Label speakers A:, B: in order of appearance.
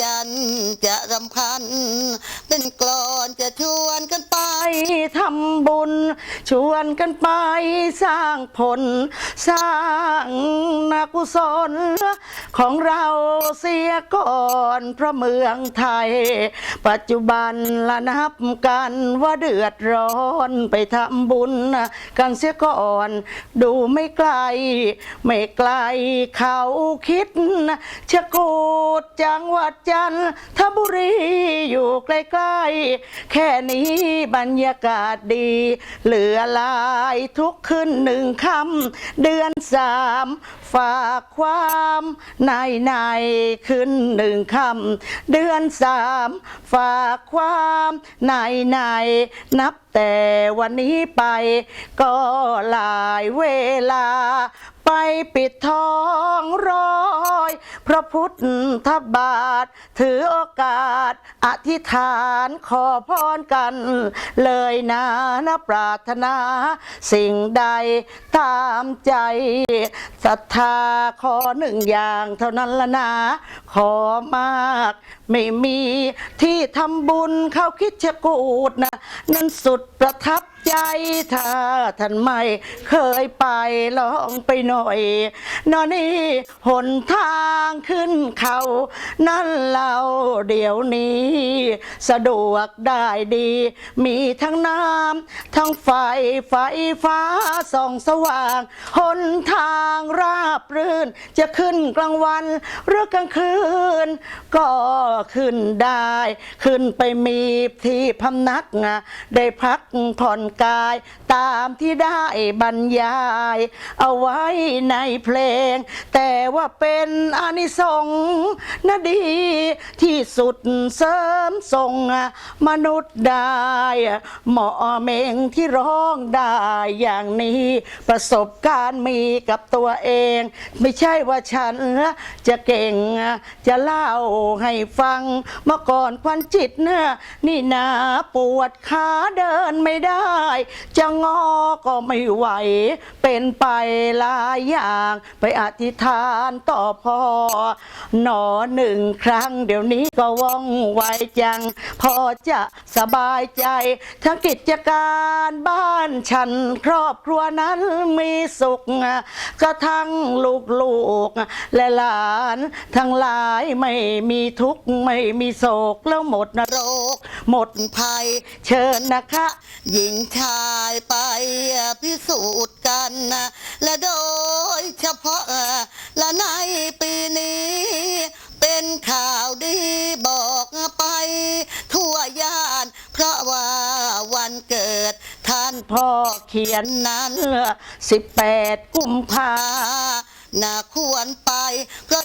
A: จันจะรำพัน
B: ทำบุญ ชวนกันไปสร้างผล สร้างนักกุศล ของเราเสียก่อนเพราะเมืองไทย ปัจจุบันละนับกันว่าเดือดร้อนไปทำบุญ กันเสียก่อน ดูไม่ไกล ไม่ไกลเขาคิดชะกูดจังหวัดจันทบุรี ใกล้ๆ แค่นี้บรรยากาศดี เหลือลายทุกขึ้นหนึ่งคำเดือนสามฝากความในในขึ้นหนึ่งคำเดือนสามฝากความในในนับแต่วันนี้ไปก็หลายเวลา ไปปิดทองร้อย พระพุทธบาท ถือโอกาส อธิษฐานขอพรกัน เลยนะนะปรารถนา สิ่งใดตามใจศรัทธาขอหนึ่งอย่างเท่านั้นละนะ ขอมาก ไม่มีที่ทำบุญเข้าคิดจะกูดนะ นั้นสุดประทับ ใจถ้าท่านไม่เคยไปลองไปหน่อย นอนนี่หนทางขึ้นเขา นั่นเราเดี๋ยวนี้ สะดวกได้ดี มีทั้งน้ำทั้งไฟไฟฟ้าส่องสว่าง หนทางราบรื่น จะขึ้นกลางวันหรือกลางคืน ก็ขึ้นได้ ขึ้นไปมีที่พำนัก ได้พักผ่อนกาย ตามที่ได้บรรยาย เอาไว้ในเพลง แต่ว่าเป็นอนิสงส์นะดี ที่สุดเสริมส่งมนุษย์ได้เหมาะเมงที่ร้องได้อย่างนี้ ประสบการณ์มีกับตัวเอง ไม่ใช่ว่าฉันจะเก่งจะเล่าให้ฟังเมื่อก่อนควันจิตเนี่ยนี่นาปวดขาเดินไม่ได้จะงอก็ไม่ไหว เป็นไปหลายอย่าง ไปอธิษฐานต่อพ่อหนอหนึ่งครั้ง เดี๋ยวนี้ก็ว่องไวจัง พอจะสบายใจ ทั้งกิจการบ้านฉันครอบครัวนั้นมีสุขกระทั่งลูกๆและหลาน ทั้งหลายไม่มีทุกข์ไม่มีโศกแล้วหมดนรก หมดภัยเชิญนะคะ
A: หญิงชายไปพิสูจน์กันนะและโดยเฉพาะและในปีนี้ เป็นข่าวดีบอกไป ทั่วย่าน เพราะว่าวันเกิด ท่าน
B: พ่อเขียนนั้นสิบแปดกุมภา
A: น่าควรไปเพราะ